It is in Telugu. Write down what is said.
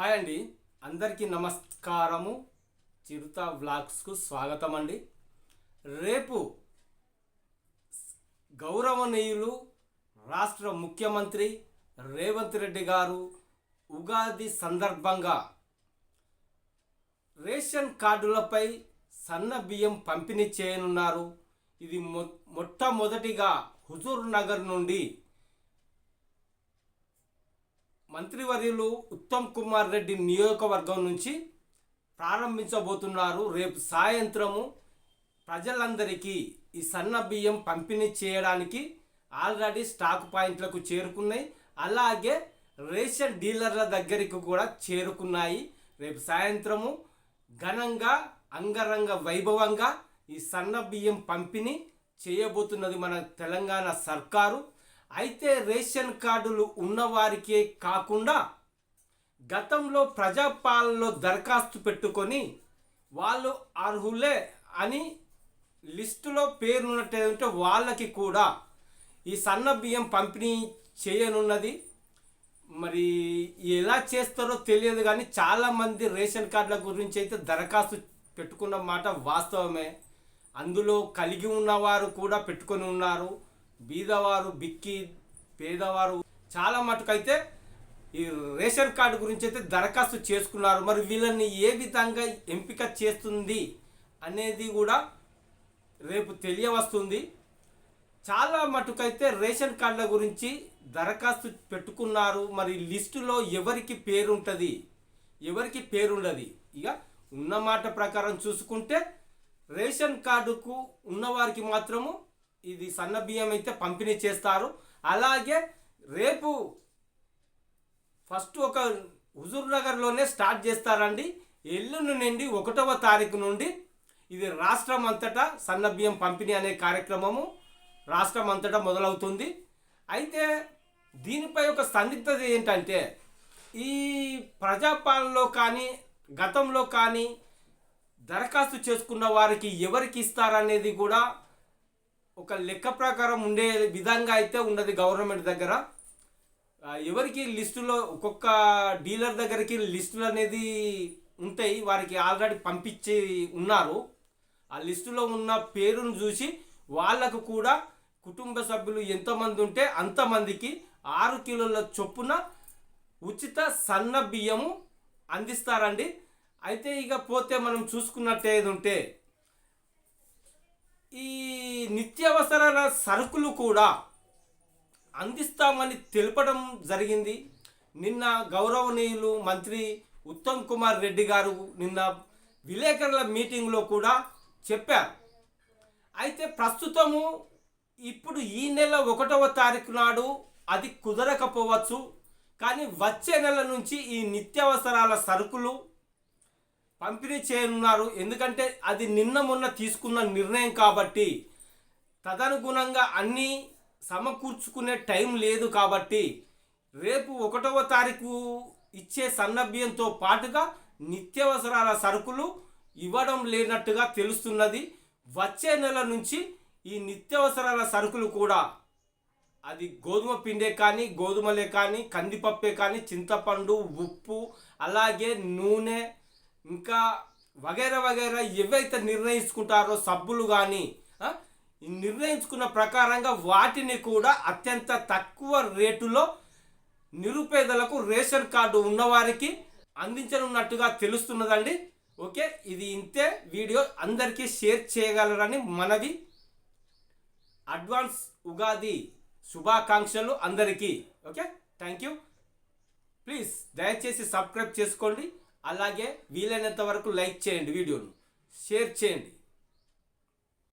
హాయ్ అండి. అందరికీ నమస్కారము. చిరుత వ్లాగ్స్కు స్వాగతం అండి రేపు గౌరవనీయులు రాష్ట్ర ముఖ్యమంత్రి రేవంత్ రెడ్డి గారు ఉగాది సందర్భంగా రేషన్ కార్డులపై సన్న బియ్యం పంపిణీ చేయనున్నారు. ఇది మొ మొట్టమొదటిగా హుజూర్ నగర్ నుండి మంత్రివర్యులు ఉత్తమ్ కుమార్ రెడ్డి నియోజకవర్గం నుంచి ప్రారంభించబోతున్నారు. రేపు సాయంత్రము ప్రజలందరికీ ఈ సన్న బియ్యం పంపిణీ చేయడానికి ఆల్రెడీ స్టాక్ పాయింట్లకు చేరుకున్నాయి. అలాగే రేషన్ డీలర్ల దగ్గరికి కూడా చేరుకున్నాయి. రేపు సాయంత్రము ఘనంగా అంగరంగ వైభవంగా ఈ సన్న బియ్యం పంపిణీ చేయబోతున్నది మన తెలంగాణ సర్కారు. అయితే రేషన్ కార్డులు ఉన్నవారికే కాకుండా గతంలో ప్రజాపాలనలో దరఖాస్తు పెట్టుకొని వాళ్ళు అర్హులే అని లిస్టులో పేరున్నట్టు వాళ్ళకి కూడా ఈ సన్న బియ్యం పంపిణీ చేయనున్నది. మరి ఎలా చేస్తారో తెలియదు కానీ చాలామంది రేషన్ కార్డుల గురించి అయితే దరఖాస్తు పెట్టుకున్న మాట వాస్తవమే. అందులో కలిగి ఉన్నవారు కూడా పెట్టుకొని ఉన్నారు. బీదవారు బిక్కి పేదవారు చాలా మటుకైతే ఈ రేషన్ కార్డు గురించి అయితే దరఖాస్తు చేసుకున్నారు. మరి వీళ్ళని ఏ విధంగా ఎంపిక చేస్తుంది అనేది కూడా రేపు తెలియవస్తుంది. చాలా మటుకైతే రేషన్ కార్డుల గురించి దరఖాస్తు పెట్టుకున్నారు. మరి లిస్టులో ఎవరికి పేరుంటుంది? ఎవరికి పేరుండదు? ఇక ఉన్న మాట ప్రకారం చూసుకుంటే రేషన్ కార్డుకు ఉన్నవారికి మాత్రము ఇది సన్న బియ్యం అయితే పంపిణీ చేస్తారు. అలాగే రేపు ఫస్ట్ ఒక హుజూర్ నగర్లోనే స్టార్ట్ చేస్తారండి. ఎల్లుండి నుండి ఒకటవ తారీఖు నుండి ఇది రాష్ట్రం అంతటా సన్న బియ్యం పంపిణీ అనే కార్యక్రమము రాష్ట్రం అంతటా మొదలవుతుంది. అయితే దీనిపై ఒక సందిగ్ధత ఏంటంటే ఈ ప్రజాపాలనలో కానీ గతంలో కానీ దరఖాస్తు చేసుకున్న వారికి ఎవరికి ఇస్తారనేది కూడా ఒక లెక్క ప్రకారం ఉండే విధంగా అయితే ఉన్నది గవర్నమెంట్ దగ్గర. ఎవరికి లిస్టులో ఒక్కొక్క డీలర్ దగ్గరికి లిస్టులు అనేది ఉంటాయి వారికి ఆల్రెడీ పంపించి ఉన్నారు. ఆ లిస్టులో ఉన్న పేరును చూసి వాళ్ళకు కూడా కుటుంబ సభ్యులు ఎంతమంది ఉంటే అంతమందికి ఆరు కిలోల చొప్పున ఉచిత సన్న బియ్యము అందిస్తారండి. అయితే ఇక పోతే మనం చూసుకున్నట్టే ఉంటే ఈ నిత్యావసరాల సరుకులు కూడా అందిస్తామని తెలపడం జరిగింది. నిన్న గౌరవనీయులు మంత్రి ఉత్తమ్ కుమార్ రెడ్డి గారు నిన్న విలేకరుల మీటింగ్లో కూడా చెప్పారు. అయితే ప్రస్తుతము ఇప్పుడు ఈ నెల ఒకటవ తారీఖు నాడు అది కుదరకపోవచ్చు. కానీ వచ్చే నెల నుంచి ఈ నిత్యావసరాల సరుకులు పంపిణీ చేయనున్నారు. ఎందుకంటే అది నిన్న మొన్న తీసుకున్న నిర్ణయం కాబట్టి తదనుగుణంగా అన్నీ సమకూర్చుకునే టైం లేదు కాబట్టి రేపు ఒకటవ తారీఖు ఇచ్చే సన్నభ్యంతో పాటుగా నిత్యావసరాల సరుకులు ఇవ్వడం లేనట్టుగా తెలుస్తున్నది. వచ్చే నెల నుంచి ఈ నిత్యావసరాల సరుకులు కూడా అది గోధుమ పిండే కానీ గోధుమలే కానీ కందిపప్పే కానీ చింతపండు ఉప్పు అలాగే నూనె ఇంకా వగైరా వగైరా ఏవైతే నిర్ణయించుకుంటారో సబ్బులు కానీ నిర్ణయించుకున్న ప్రకారంగా వాటిని కూడా అత్యంత తక్కువ రేటులో నిరుపేదలకు రేషన్ కార్డు ఉన్నవారికి అందించనున్నట్టుగా తెలుస్తున్నదండి. ఓకే ఇది ఇంతే వీడియో అందరికీ షేర్ చేయగలరని మనవి. అడ్వాన్స్ ఉగాది శుభాకాంక్షలు అందరికీ. Okay thank you. ప్లీజ్ దయచేసి సబ్స్క్రైబ్ చేసుకోండి. అలాగే వీలైనంత వరకు లైక్ చేయండి వీడియోను. షేర్ చేయండి.